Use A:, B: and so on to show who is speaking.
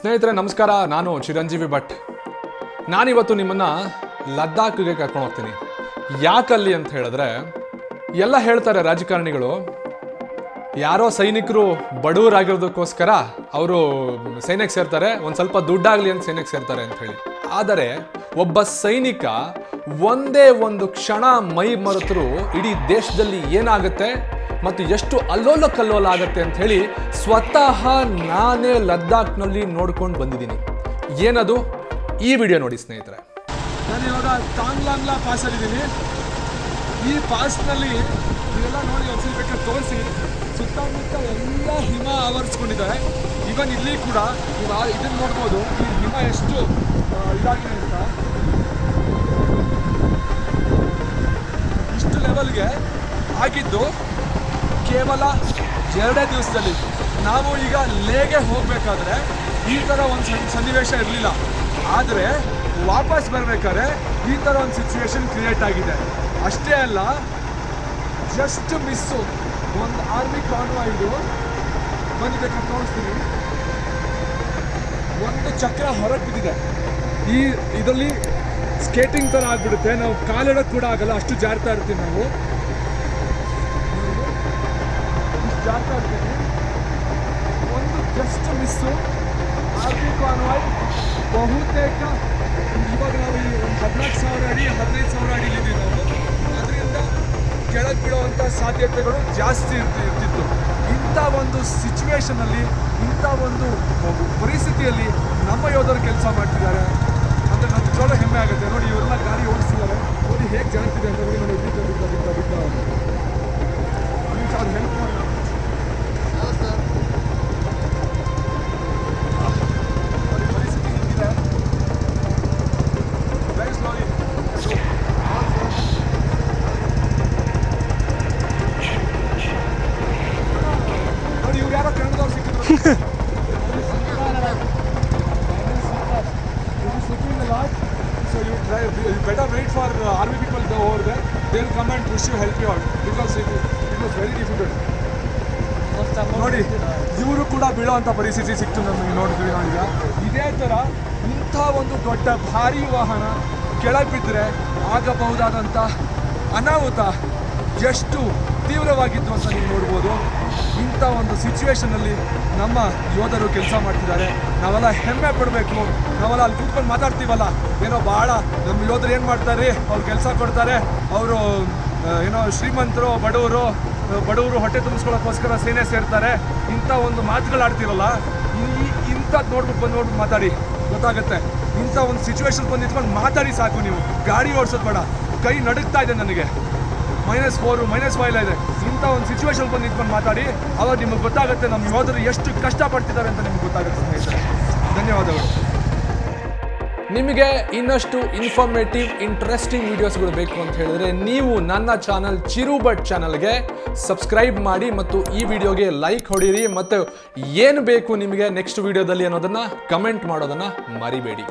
A: ಸ್ನೇಹಿತರೆ, ನಮಸ್ಕಾರ. ನಾನು ಚಿರಂಜೀವಿ ಭಟ್. ನಾನಿವತ್ತು ನಿಮ್ಮನ್ನು ಲದ್ದಾಖ್ಗೆ ಕರ್ಕೊಂಡು ಹೋಗ್ತೀನಿ. ಯಾಕಲ್ಲಿ ಅಂತ ಹೇಳಿದ್ರೆ, ಎಲ್ಲ ಹೇಳ್ತಾರೆ ರಾಜಕಾರಣಿಗಳು, ಯಾರೋ ಸೈನಿಕರು ಬಡವರಾಗಿರೋದಕ್ಕೋಸ್ಕರ ಅವರು ಸೈನ್ಯಕ್ಕೆ ಸೇರ್ತಾರೆ, ಒಂದು ಸ್ವಲ್ಪ ದುಡ್ಡಾಗಲಿ ಅಂತ ಸೈನ್ಯಕ್ಕೆ ಸೇರ್ತಾರೆ ಅಂತ ಹೇಳಿ. ಆದರೆ, ಒಬ್ಬ ಸೈನಿಕ ಒಂದೇ ಒಂದು ಕ್ಷಣ ಮೈ ಮರೆತರು ಇಡೀ ದೇಶದಲ್ಲಿ ಏನಾಗುತ್ತೆ? ಮತ್ತು ಎಷ್ಟು ಅಲ್ಲೋಲ ಕಲ್ಲೋಲ ಆಗುತ್ತೆ ಅಂತ ಹೇಳಿ ಸ್ವತಃ ನಾನೇ ಲದ್ದಾಖ್ನಲ್ಲಿ ನೋಡ್ಕೊಂಡು ಬಂದಿದ್ದೀನಿ. ಏನದು? ಈ ವಿಡಿಯೋ ನೋಡಿ ಸ್ನೇಹಿತರೆ.
B: ನಾನು ಇವಾಗ ತಾಂಗ್ಲಾಂಗ್ಲಾ ಪಾಸಲ್ಲಿದ್ದೀನಿ. ಈ ಪಾಸ್ನಲ್ಲಿ ಇವೆಲ್ಲ ನೋಡಿ ಒಂದ್ಸಲ ಬೇಕಾದ್ರೆ ತೋರಿಸಿ. ಸುತ್ತಮುತ್ತ ಎಲ್ಲ ಹಿಮ ಆವರಿಸ್ಕೊಂಡಿದ್ದಾರೆ. ಇವನ್ ಇಲ್ಲಿ ಕೂಡ ನೀವು ಇದನ್ನ ನೋಡ್ಬೋದು. ಈ ಹಿಮ ಎಷ್ಟು ಇದಾಗಿದೆ ಅಂತ. ಇಷ್ಟು ಲೆವೆಲ್ಗೆ ಆಗಿದ್ದು ಕೇವಲ ಎರಡೇ ದಿವಸದಲ್ಲಿ. ನಾವು ಈಗ ಲೇಗೆ ಹೋಗಬೇಕಾದ್ರೆ ಈ ಥರ ಒಂದು ಸನ್ ಸನ್ನಿವೇಶ ಇರಲಿಲ್ಲ. ಆದರೆ ವಾಪಸ್ ಬರಬೇಕಾದ್ರೆ ಈ ಥರ ಒಂದು ಸಿಚುವೇಶನ್ ಕ್ರಿಯೇಟ್ ಆಗಿದೆ. ಅಷ್ಟೇ ಅಲ್ಲ ಜಸ್ಟ್ ಮಿಸ್ಸು ಒಂದು ಆರ್ಮಿ ಕಾನ್ವಾಯ್ ಇದು. ಬಂದಿದೆ ತೋರಿಸ್ತೀನಿ. ಒಂದು ಚಕ್ರ ಹೊರಗೆ ಬಿದ್ದಿದೆ ಈ ಇದರಲ್ಲಿ ಸ್ಕೇಟಿಂಗ್ ಥರ ಆಗಿಬಿಡುತ್ತೆ. ನಾವು ಕಾಲಿಡೋಕ್ಕೆ ಕೂಡ ಆಗಲ್ಲ. ಅಷ್ಟು ಜಾರ್ತಾ ಇರ್ತೀವಿ ನಾವು. ಜಾರ್ತಾ ಒಂದು ಜಸ್ಟ್ ಮಿಸ್ಸು ಆರ್ಮಿ ಕಾನ್ವಾಯ್ ಬಹುತೇಕ ಇವಾಗ ನಾವು ಈ ಒಂದು ಹದಿನಾಲ್ಕು ಸಾವಿರ ಅಡಿ, ಹದಿನೈದು ಸಾವಿರ ಅಡಿ ಇದ್ದೀವಿ ನಾವು ಅದರಿಂದ ಕೆಳಗೆ ಬೀಳುವಂಥ ಸಾಧ್ಯತೆಗಳು ಜಾಸ್ತಿ ಇರ್ತಿ, ಇರ್ತಿತ್ತು. ಇಂಥ ಒಂದು ಸಿಚುವೇಷನಲ್ಲಿ ಇಂಥ ಒಂದು ಪರಿಸ್ಥಿತಿಯಲ್ಲಿ ನಮ್ಮ ಯೋಧರು ಕೆಲಸ ಮಾಡ್ತಿದ್ದಾರೆ. ಅಂದರೆ ನಮ್ಮ ಜೋಳ ಹೆಮ್ಮೆ ಆಗುತ್ತೆ. ನೋಡಿ, ಇವರೆಲ್ಲ ಗಾಡಿ ಓಡಿಸ್ತಿದ್ದಾರೆ. ನೋಡಿ, ಹೇಗೆ ಜಾಗ್ತಿದೆ ಅಂತ ನೋಡಿ ನೋಡಿ ಬಿದ್ದ ಬಿದ್ದ ಬಿದ್ದ ಬಿದ್ದ ಅವ್ರು ಹೆಲ್ಪ್ ಮಾಡಿ ನೋಡಿ ಪರಿಸ್ಥಿತಿ ಹಿಂಗಿದೆ ವೆರಿ ಸ್ಲೋಲಿ ನೋಡಿ ಇವ್ರು ಯಾರೋ ಕನ್ನಡದವ್ರು ಸಿಕ್ಕಿದ್ರು So you try, you better wait for uh, army people over there. They'll come and push you, help you out because it, it was very difficult. ನೋಡಿ ಇವರು ಕೂಡ ಬೀಳೋವಂಥ ಪರಿಸ್ಥಿತಿ ಸಿಕ್ತು ನಮಗೆ ನೋಡಿದ್ವಿ ನಾವೀಗ ಇದೇ ಥರ ಇಂಥ ಒಂದು ದೊಡ್ಡ ಭಾರಿ ವಾಹನ ಕೆಳಗೆ ಬಿದ್ದರೆ ಆಗಬಹುದಾದಂಥ ಅನಾಹುತ ಎಷ್ಟು ತೀವ್ರವಾಗಿತ್ತು ಅಂತ ನೀವು ನೋಡ್ಬೋದು. ಇಂಥ ಒಂದು ಸಿಚುವೇಶನಲ್ಲಿ ನಮ್ಮ ಯೋಧರು ಕೆಲಸ ಮಾಡ್ತಿದ್ದಾರೆ. ನಾವೆಲ್ಲ ಹೆಮ್ಮೆ ಪಡಬೇಕು. ನಾವೆಲ್ಲ ಅಲ್ಲಿ ಕೂತ್ಕೊಂಡು ಮಾತಾಡ್ತೀವಲ್ಲ. ಏನೋ ಭಾಳ ನಮ್ಮ ಯೋಧರು ಏನು ಮಾಡ್ತಾರೆ? ಅವ್ರು ಕೆಲಸ ಕೊಡ್ತಾರೆ. ಅವರು ಏನೋ ಶ್ರೀಮಂತರು, ಬಡವರು ಬಡವರು ಹೊಟ್ಟೆ ತುಂಬಿಸ್ಕೊಳ್ಳೋಕ್ಕೋಸ್ಕರ ಸೇನೆ ಸೇರ್ತಾರೆ. ಇಂಥ ಒಂದು ಮಾತುಗಳಾಡ್ತಿರಲ್ಲ ಈ ಇಂಥದ್ದು ನೋಡ್ಬಿಟ್ಟು ಬಂದು ನೋಡ್ಬಿಟ್ಟು ಮಾತಾಡಿ. ಗೊತ್ತಾಗುತ್ತೆ? ಇಂಥ ಒಂದು ಸಿಚುವೇಶನ್ ಬಂದು ನಿಂತ್ಕೊಂಡು ಮಾತಾಡಿ ಸಾಕು ನೀವು. ಗಾಡಿ ಓಡಿಸೋದು ಬೇಡ. ಕೈ ನಡುಗ್ತಾ ಇದೆ ನನಗೆ. ಮೈನಸ್ ಫೋರು ಮೈನಸ್ ಫೈವ್ ಇದೆ. ಇಂಥ ಒಂದು ಸಿಚುವೇಶನ್ ಬಂದು ನಿಂತ್ಕೊಂಡು ಮಾತಾಡಿ, ಅವಾಗ ನಿಮಗೆ ಗೊತ್ತಾಗುತ್ತೆ ನಮ್ಮ ಯೋಧರು ಎಷ್ಟು ಕಷ್ಟಪಡ್ತಿದ್ದಾರೆ ಅಂತ ನಿಮ್ಗೆ ಗೊತ್ತಾಗುತ್ತೆ ಸ್ನೇಹಿತರೆ. ಧನ್ಯವಾದಗಳು.
A: ನಿಮಗೆ ಇನ್ನಷ್ಟು ಇನ್ಫಾರ್ಮೇಟಿವ್ ಇಂಟ್ರೆಸ್ಟಿಂಗ್ ವಿಡಿಯೋಸ್ಗಳು ಬೇಕು ಅಂತ ಹೇಳಿದ್ರೆ ನೀವು ನನ್ನ ಚಾನಲ್ ಚಿರು ಭಟ್ ಚಾನಲ್ಗೆ ಸಬ್ಸ್ಕ್ರೈಬ್ ಮಾಡಿ ಮತ್ತು ಈ ವಿಡಿಯೋಗೆ ಲೈಕ್ ಹೊಡೀರಿ ಮತ್ತು ಏನು ಬೇಕು ನಿಮಗೆ ನೆಕ್ಸ್ಟ್ ವಿಡಿಯೋದಲ್ಲಿ ಅನ್ನೋದನ್ನು ಕಮೆಂಟ್ ಮಾಡೋದನ್ನು ಮರಿಬೇಡಿ.